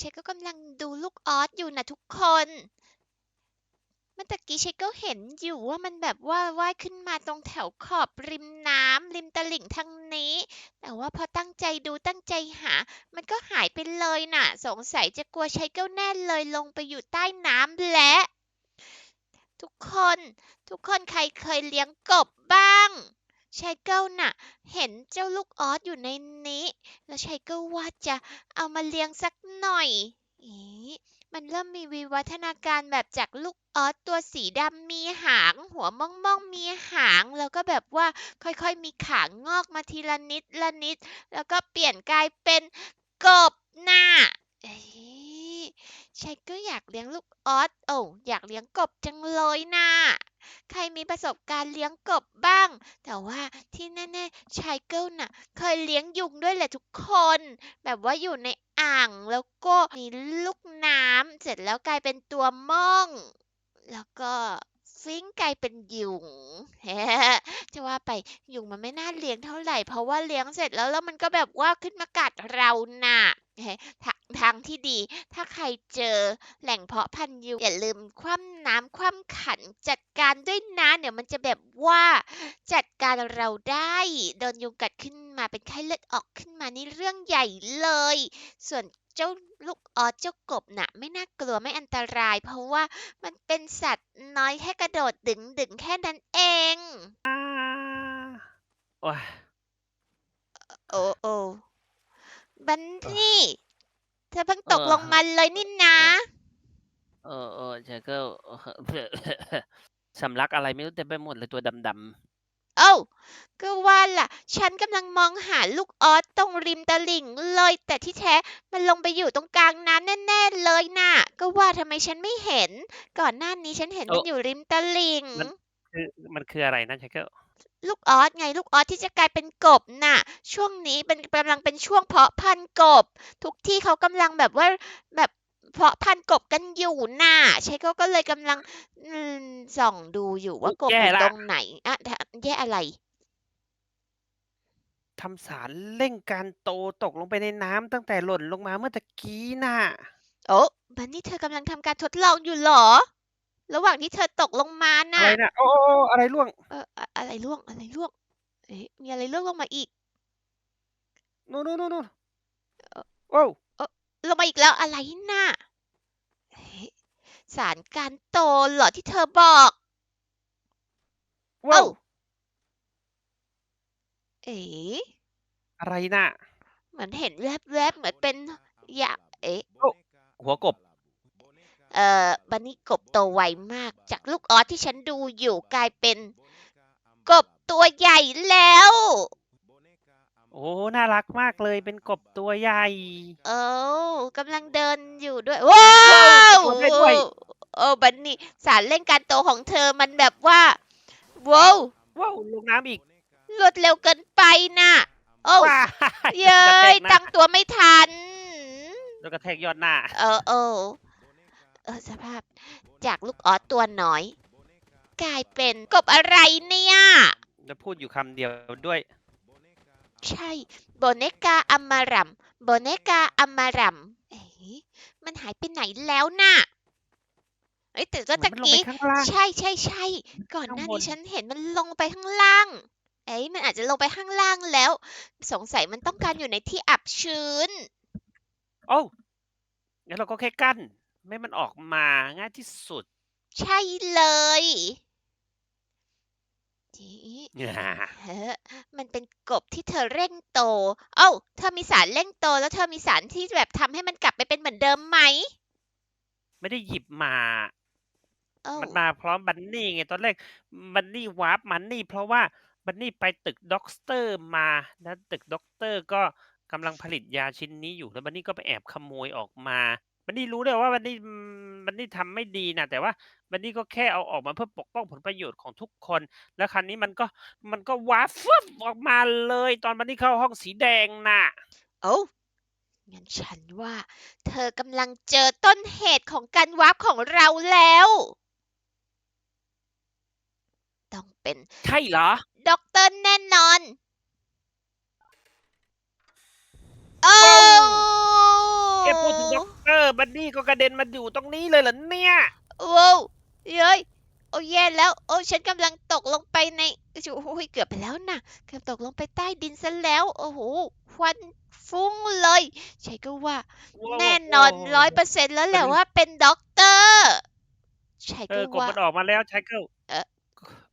ฉันก็กำลังดูลูกออสอยู่นะทุกคน เมื่อตะกี้ฉันก็เห็นอยู่ว่ามันแบบว่าว่ายขึ้นมาตรงแถวขอบริมน้ำริมตลิ่งทางนี้ แต่ว่าพอตั้งใจดูตั้งใจหา มันก็หายไปเลยน่ะ สงสัยจะกลัวใช้เก้าแน่เลยลงไปอยู่ใต้น้ำและ ทุกคน ทุกคนใครเคยเลี้ยงกบบ้าง ชายเก้าน่ะ เห็นเจ้าลูกออสอยู่ในนี้ แล้วชายเก้าว่าจะเอามาเลี้ยงสักหน่อยอีมันเริ่มมีวิวัฒนาการแบบจากลูกออสตัวสีดำมีหาง หัวม่องม่องมีหาง แล้วก็แบบว่าค่อยๆมีขางงอกมาทีละนิดละนิด แล้วก็เปลี่ยนกลายเป็นกบน่ะเอ้ยชายก็อยากเลี้ยงลูกออสโอ้อยากเลี้ยงกบจังเลยนะ มีประสบการณ์เลี้ยงกบบ้าง แต่ว่าที่แน่ๆชายเกิลน่ะ เคยเลี้ยงยุงด้วยแหละทุกคน แบบว่าอยู่ในอ่างแล้วก็มีลูกน้ำเสร็จแล้วกลายเป็นตัวม่อง แล้วก็ ฟิ้งกลายเป็นยุงจะว่าไปยุงมันไม่น่าเลี้ยงเท่าไหร่ เพราะว่าเลี้ยงเสร็จแล้วแล้วมันก็แบบว่าขึ้นมากัดเราหนะทางทางที่ดี ถ้าใครเจอแหล่งเพาะพันธุ์ยุงอย่าลืมคว่ำน้ำคว่ำขันจัดการด้วยนะเดี๋ยวมันจะแบบว่าจัดการเราได้โดนยุงกัดขึ้นมาเป็นไข้เลือดออกขึ้นมานี่เรื่องใหญ่เลย ส่วน เจ้าลูกออสเจ้ากบน่ะ ไม่น่ากลัวไม่อันตราย เพราะว่ามันเป็นสัตว์น้อยแค่กระโดดดึงดึงๆแค่นั้นเองอ่าโอ้ยโอ้โอ้บันนี่ เธอเพิ่งตกลงมาเลยนี่นะ เออเออชายเกิลสำลักอะไรไม่รู้เต็มไปหมดเลยตัวดำ เอ้าก็ว่าล่ะ ฉันกำลังมองหาลูกออสตรงริมตลิ่งเลย แต่ที่แท้มันลงไปอยู่ตรงกลางน้ำแน่ๆเลยน่ะ ก็ว่าทำไมฉันไม่เห็น ก่อนหน้านี้ฉันเห็นมันอยู่ริมตลิ่งๆคือมันคืออะไรนะชายเกิลลูกออสไงลูกออสที่จะกลายเป็นกบน่ะ ช่วงนี้เป็นกำลังเป็นช่วงเพาะพันธุ์กบ ทุกที่เขากำลังแบบว่าแบบ เพาะพันธุ์กบกันอยู่น่ะใช่เขาก็เลยกำลังอืมส่องดูอยู่ว่ากบอยู่ตรงไหนอะแย่อะไร ทำสารเร่งการโตตกลงไปในน้ำตั้งแต่หล่นลงมาเมื่อตะกี้น่ะ โอ้บันนี่เธอกำลังทำการทดลองอยู่เหรอ ระหว่างที่เธอตกลงมาอะน่ะ ไรนะโอ้โอ้โอ้อะไรร่วง เอออะอะไรร่วงอะไรร่วงเอ๊ะมีอะไรร่วงลงมาอีกนู่นนู่นนู่นนู่นเอ่อโอ้ว ลงมาอีกแล้วอะไรน่ะเอ๊ะสารการโตเหรอที่เธอบอกว้าเอ้าวเอ๋อะไรน่ะเหมือนเห็นแวบๆเหมือนเป็นอยากเอ๊ะหัวกบ เอ่อบันนี่กบโตไวมาก จากลูกออสที่ฉันดูอยู่กลายเป็น กบตัวใหญ่แล้ว โอ้ น่ารักมากเลย เป็นกบตัวใหญ่เอ้ากำลังเดินอยู่ด้วย ว้าวกดได้ด้วย โอ้บันนี่สารเร่งการโตของเธอมันแบบว่า ว้าวว้าวลงน้ำอีกรวดเร็วเกินไปน่ะ โอ้ว้ายเย้ยกระแทกหน้าตั้งตัวไม่ทัน แล้วกระแทกยอดหน้า เออเออเออสภาพ จากลูกออสตัวน้อย กลายเป็นกบอะไรเนี่ยจะพูดอยู่คำเดียวด้วย ใช่โบเนกาอมมารัมโบเนกาอมมารัมเอ๊ะมันหายไปไหนแล้วน่ะเอ้ยแต่ก็เหมือตะนมันลงไปกี้ข้างล่าง ใช่ใช่ใช่ก่อนหน้าข้างบนนี้ฉันเห็นมันลงไปข้างล่าง เอ้ยมันอาจจะลงไปข้างล่างแล้ว สงสัยมันต้องการอยู่ในที่อับชื้น โอ้วงั้นเราก็แค่กั้น ไม่ให้มันออกมาง่ายที่สุด ใช่เลย จีเฮ้อมันเป็นกบที่เธอเร่งโต เอ้า เธอมีสารเร่งโต แล้วเธอมีสารที่แบบทำให้มันกลับไปเป็นเหมือนเดิมไหม ไม่ได้หยิบมาเอ้ามันมาพร้อมบันนี่ไง ตอนแรกบันนี่วาร์ปมันนี่ เพราะว่าบันนี่ไปตึกด็อกเตอร์มา แล้วตึกด็อกเตอร์ก็กำลังผลิตยาชิ้นนี้อยู่ แล้วบันนี่ก็ไปแอบขโมยออกมา บันนี่รู้เลยว่าบันนี่อืมบันนี่ทำไม่ดีนะแต่ว่าบันนี่ก็แค่เอาออกมาเพื่อปกป้องผลประโยชน์ของทุกคน แล้วครั้นี้มันก็มันก็วาร์ปฟึบออกมาเลย ตอนบันนี่เข้าห้องสีแดงน่ะโอ้งั้นฉันว่า เธอกำลังเจอต้นเหตุของการวาร์ปของเราแล้ว ต้องเป็นใช่เหรอด็อกเตอร์แน่นอน โอ้ เก็บ พูดถึงด็อกเตอร์ บันนี่ก็กระเด็นมาอยู่ตรงนี้เลยเหรอเนี่ย ว้าวเย้ยโอ้แย่แล้ว โอ้ฉันกำลังตกลงไปในโอ้ยเกือบไปแล้วนะเกือบตกลงไปใต้ดินซะแล้ว โอ้โหควันฟุ้งเลยใช่ก็ว่า แน่นอนร้อยเปอร์เซ็นต์แล้วแหละว่าเป็นด็อกเตอร์ใช่เอก็อกบว่า มันออกมาแล้วชายเกิลเอ๊ะ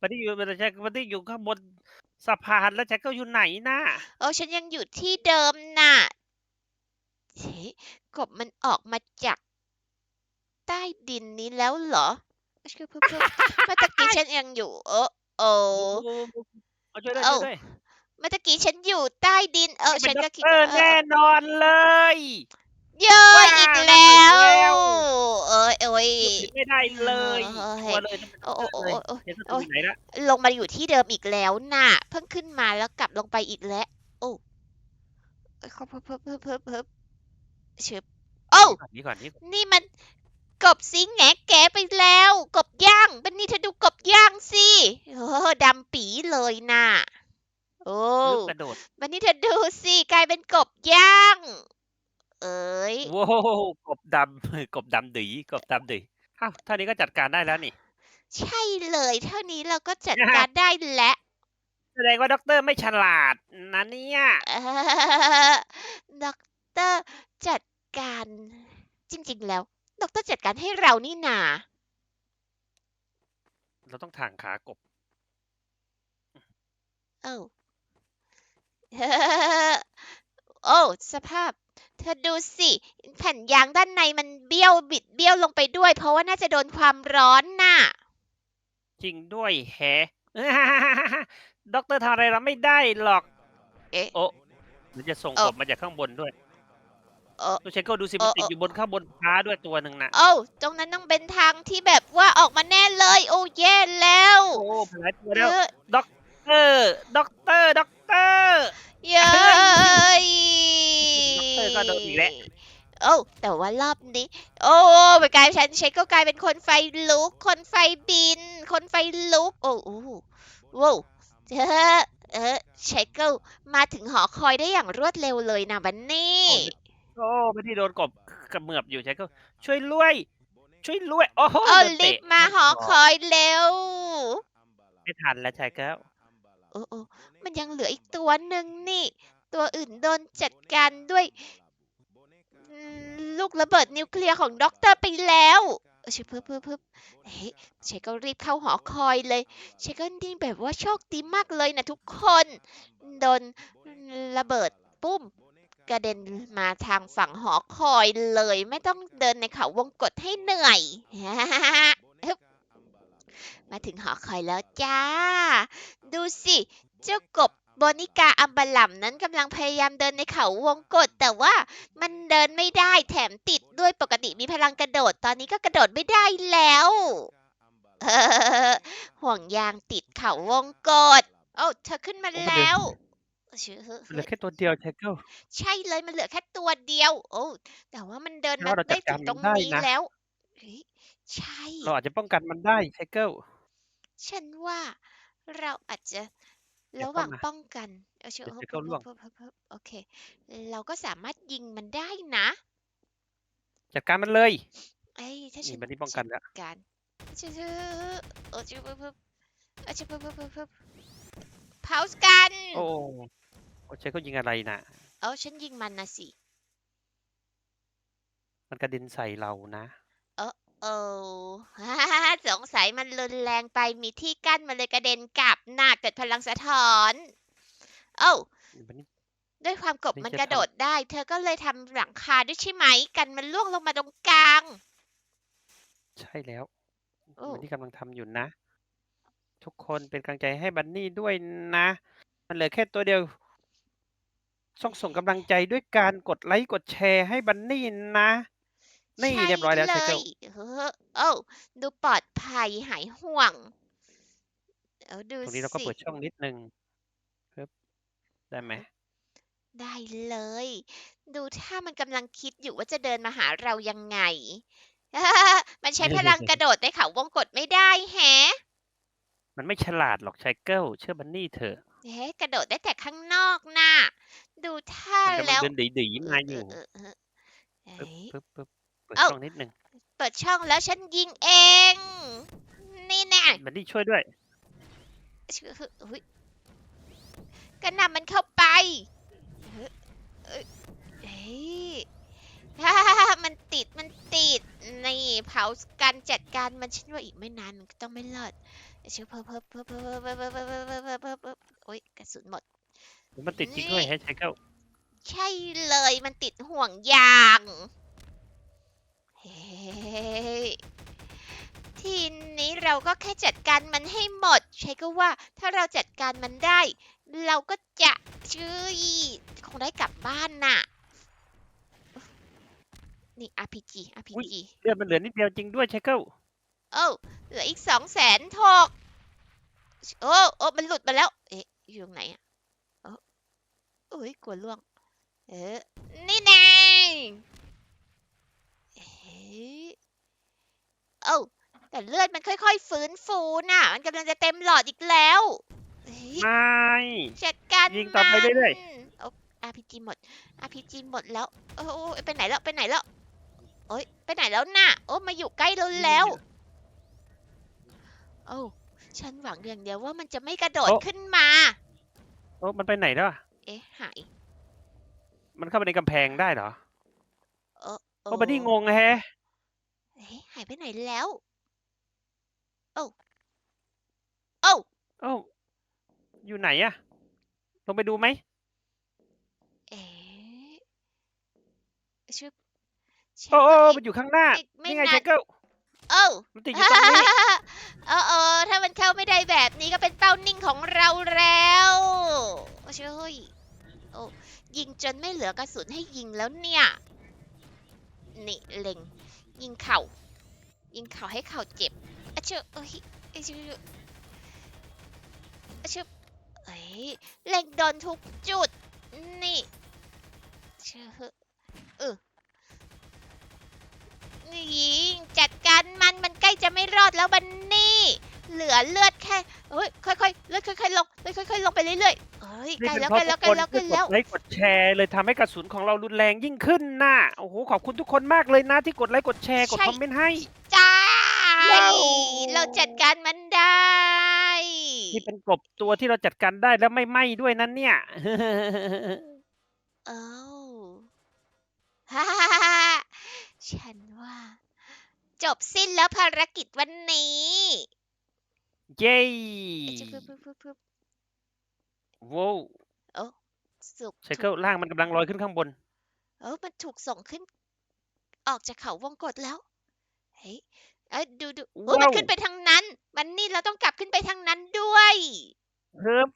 บันนี่อยู่บันนี่บันนี่อยู่ข้างบนสะพานแล้วชายเกิลอยู่ไหนนะโอ้ฉันยังอยู่ที่เดิมน่ะ เฮ้กบมันออกมาจาก ใต้ดินนี้แล้วเหรอเพิ่มเพิ่มเพิ่มเมื่อตะกี้ฉันยังอยู่เออโอ้เอาช่วยด้วยเอ้าช่วยด้วยเมื่อตะกี้ฉันอยู่ใต้ดิน เออเป็ฉันนด็ก็อกคิดเตอร์เออแน่นอนเลยเย้ยว้าอีกนั่นแล้วอีกแล้ว เอ้ยเอ้ยไม่ได้เลยเออชัวร์เลยต้องเป็นโอ้โอ้โอ้เลยโอ้เดี๋ยวจะโอ้อยู่ไหนละลงมาอยู่ที่เดิมอีกแล้วน่ะ เพิ่งขึ้นมาแล้วกลับลงไปอีกแล้ว โอ้เอ้ยเพิ่มเพิ่มเพิ่มเพิ่มเพิ่มเพิ่มเชิบโอ้นี่ก่อนนี่ก่อนนี่มันกบสิงแงแกไปแล้ว กบย่างบันนี่เธอดูกบย่างสิโอ้ดำปีเลยน่ะโอ้ลึกกระโดดบันนี่เธอดูสิกลายเป็นกบย่าง เอ้ยโว้วกบดำกบดำดีกบดำดีอ้าวเท่านี้ก็จัดการได้แล้วนี่ ใช่เลย เท่านี้เราก็จัดการได้แล้วแสดงว่าด็อกเตอร์ไม่ฉลาดนะเนี่ยเอ่อด็อกเตอร์จัด การ จริง ๆ แล้วด็อกเตอร์จัดการให้เรานี่นา เราต้องถ่างขากบเอ้า โอ้ สภาพ เธอดูสิ แผ่นยางด้านในมันเบี้ยวบิดเบี้ยวลงไปด้วย เพราะว่าน่าจะโดนความร้อนน่ะ จริงด้วยแฮะ ด็อกเตอร์ทำอะไรเราไม่ได้หรอก เอ๊ะ โอ้มันจะส่งเอ่กอบมาจากข้างบนด้วย เออดูเชคก็ดูสิเอ่มันอติดเอ่ออยู่บนข้างบนฟ้าด้วยตัวหนึ่งนะโอ้ตรงนั้นต้องเป็นทางที่แบบว่าออกมาแน่เลย โอ้แย่แล้วโอ้หลายตัวเยแล้วอะด็อกเตอร์ด็อกเตอร์ด็อกเตอร์เย้ยเออก็โดนอีกแล้วโอ้แต่ว่ารอบนี้ โอ้ไปกลายเป็นฉันเช็คก็กลายเป็นคนไฟลุก คนไฟบิน คนไฟลุก โอ้โอ้ว้าวเออเออเช็คก็มาถึงหอคอยได้อย่างรวดเร็วเลยนะบันนี่โอ้ ไม่ได้โดนกบกระเมือบอยู่เชคก็ ช่วยรวย ช่วยรวย โอ้โหเอาโดนรีเตะบมาหอคอยเร็วไม่ทันแล้วชายก็โอ้โอ้มันยังเหลืออีกตัวหนึ่งนี่ ตัวอื่นโดนจัดการด้วยอืมลูกระเบิดนิวเคลียร์ของด็อกเตอร์ไปแล้วเออเชคเพิ่มเพิ่มเพิ่มเฮ้ยเชคก็รีบเข้าหอคอยเลย เชคก็นี่แบบว่าโชคดีมากเลยนะทุกคน โดนระเบิดปุ้ม กระเด็นมาทางฝั่งหอคอยเลย ไม่ต้องเดินในเขาวงกฏให้เหนื่อย มาถึงหอคอยแล้วจ้า ดูสิเจ้ากบโบนิกาอัมบาลัมนั้นกำลังพยายามเดินในเขาวงกฏแต่ว่ามันเดินไม่ได้แถมติดด้วยปกติมีพลังกระโดด ตอนนี้ก็กระโดดไม่ได้แล้วห่วงยางติดเขาวงกฏโอ้เธอขึ้นมาแล้ว เชื่อเหลือแค่ตัวเดียวชายก็ใช่เลยมันเหลือแค่ตัวเดียว โอ้แต่ว่ามันเดินมาเราได้ดกาถึรงตรงมันได้นี้นะ แล้วเฮ้ยใช่ เราอาจจะป้องกันมันได้ชายเกิล ฉันว่าเราอาจจะเดี๋ยวระหว่างเข้ามาป้องกันเอาเชือเดี๋ยวเพิ่จะเข้าร่วงมเพิ่มเพิ่มเพิ่มโอเค เราก็สามารถยิงมันได้นะจัดการมันเลยเอ้ยถ้านี่ฉันมันนี่ป้องกันแล้วการเชื่อเออเชื่อเพิ่มเพิ่มเอาเชื่อเพิ่มเพิ่มเพิ่มเผาส์กัน โอ้ โอ้ชายก็ยิงอะไรนะเอาฉันยิงมันนะสิ มันกระเด็นใส่เรานะ โอ้สงสัยมันรุนแรงไปมีที่กั้นมันเลยกระเด็นกลับหน้าเกิดพลังสะท้อนเอ้ามันนี่ด้วยความกบนี่มันจะกระโดทำดได้ เธอก็เลยทำหลังคาด้วยใช่ไหม กันมันล่วงลงมาตรงกลาง ใช่แล้วโอ้บันนี่กำลังทำอยู่นะ ทุกคนเป็นกำลังใจให้บันนี่ด้วยนะ มันเหลือแค่ตัวเดียว ต้องส่งกำลังใจด้วยการกดไลค์กดแชร์ให้บันนี่นะ นี่ใช่เรียบร้อยแล้วเลใช่เจ้ายเออเอ้าดูปลอดภัยหายห่วงเอาดูตรงนี้เราก็สิ เปิดช่องนิดนึงครับได้ไหมได้เลย ดูถ้ามันกำลังคิดอยู่ว่าจะเดินมาหาเรายังไง มันใช้พลังกระโดดในเขาวงกฏไม่ได้แฮะ มันไม่ฉลาดหรอกชายเกิลเชื่อบันนี่เถอะ เฮ้กระโดดได้แต่ข้างนอกน่ะ ดูท่ามันกำลัแล้งวเดินดีๆมาอยู่เออเออเออปึ๊บเอ้ยปึ๊บปึ๊บเปิดเอ้า ช่องนิดหนึ่งเปิดช่องแล้วฉันยิงเอง นี่แน่บันนี่ช่วยด้วยชื่ออุ๊ยกระหนำมันเข้าไปเฮ้ยเอ้ยเฮ้ยฮ่าฮ่าฮ่ามันติดมันติด นี่เผาการจัดการมันฉันว่าอีกไม่นานมันก็ต้องไม่รอดชื่อเพิ่มเพิ่มเพิ่มเพิ่มเพิ่มเพิ่มเพิ่มเพิ่ม เพิ่มเพิ่มเพิ่มเพิ่มโอ๊ยกระสุนหมด มันติดจริงด้วยนี่แฮชแท็กเกิลใช่เลยมันติดห่วงยางเฮ้ยทีนี้เราก็แค่จัดการมันให้หมด ใช้ก็ว่าถ้าเราจัดการมันได้ เราก็จะชื่อคงได้กลับบ้านน่ะ นี่ RPG RPG เลือดมันเหลือนิดเดียวจริงด้วยแชกเกิลโอ้าเหลืออีกสองแสนหกโอ้โอ้มันหลุดมาแล้ว เอ๊ะ อยู่ตรงไหนอะโอ้โอ้ยกลัวล่วง เออ นี่แน่เอ๊ะโอ้าแต่เลือดมันค่อย ๆ ฟื้นฟูน่ะ มันกำลังจะเต็มหลอดอีกแล้วเอ๊ะไม่ จัดการยิงต่อไปเรื่อยมันโอ้ RPG หมด RPG หมดแล้วโอ้โอ้ไปไหนแล้วไปไหนแล้วโอ้ยไปไหนแล้วน่ะ โอ้มาอยู่ใกล้เราแล้วโอ้ฉันหวังอย่างเดียวว่ามันจะไม่กระโดดโอ้ ขึ้นมา โอ้มันไปไหนแล้วอะเอ๊ะ หายมันเข้าไปในกำแพงได้เหรอโอ้โอ้บันนี่งงแฮะเอ๊ะหายไปไหนแล้ว โอ้โอ้โอ้อยู่ไหนอะลงไปดูไหมเอ๊ะชึบฉันโอ้โอ้ว่ามันอยู่ข้างหน้า อีกไม่นี่ไงนาแชนกเกิล โอ้มันติดอยู่ตรงนี้เออเออถ้ามันเข้าไม่ได้แบบนี้ก็เป็นเป้านิ่งของเราแล้วช่วยโอ้ยิงจนไม่เหลือกระสุนให้ยิงแล้วเนี่ย นี่เล็ง ยิงเข่า ยิงเข่าให้เข่าเจ็บอะเชื่อเอ้ยอะเชื่ออะเชื่อเอ้ยเล็งโดนทุกจุด นี่เชื่อเออนี่ ยิงจัดการมันมันใกล้จะไม่รอดแล้วบันนี่ เหลือเลือดแค่เฮ้ยค่อยๆเลือดค่อยๆลงเลือดค่อยๆลงไปเรื่อยๆเฮ้ยใกนี่ล้เป็นแล้วเพใกล้ราะแล้วทุใกล้กคนแล้วใกล้แล้วที่กดไลค์กดแชร์เลยทำให้กระสุนของเรารุนแรงยิ่งขึ้นน่ะโอ้โหขอบคุณทุกคนมากเลยนะที่กดไลค์กดแชร์กดใช่คอมเมนต์ให้จ้าว้าวเราจัดการมันได้นี่เป็นกบตัวที่เราจัดการได้แล้วไม่ไหม้ด้วยนั้นเนี่ยเอ้าฮ่าฮ่าฮ่าฮ่า ฉันว่า จบสิ้นแล้วภารกิจวันนี้เย้จะปึ๊บปึ๊บปึ๊บปึ๊บว้าวสุกไซเคิลล่างมันกำลังลอยขึ้นข้างบน เออมันถูกส่งขึ้น ออกจากเขาวงกฏแล้ว เฮ้ยเอ้ยดูดูโอ้ยมันว้าวขึ้นไปทางนั้น มันนี่เราต้องกลับขึ้นไปทางนั้นด้วยเฮิบ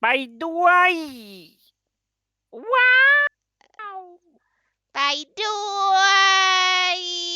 ไปด้วย ว้าว Bye. Doy.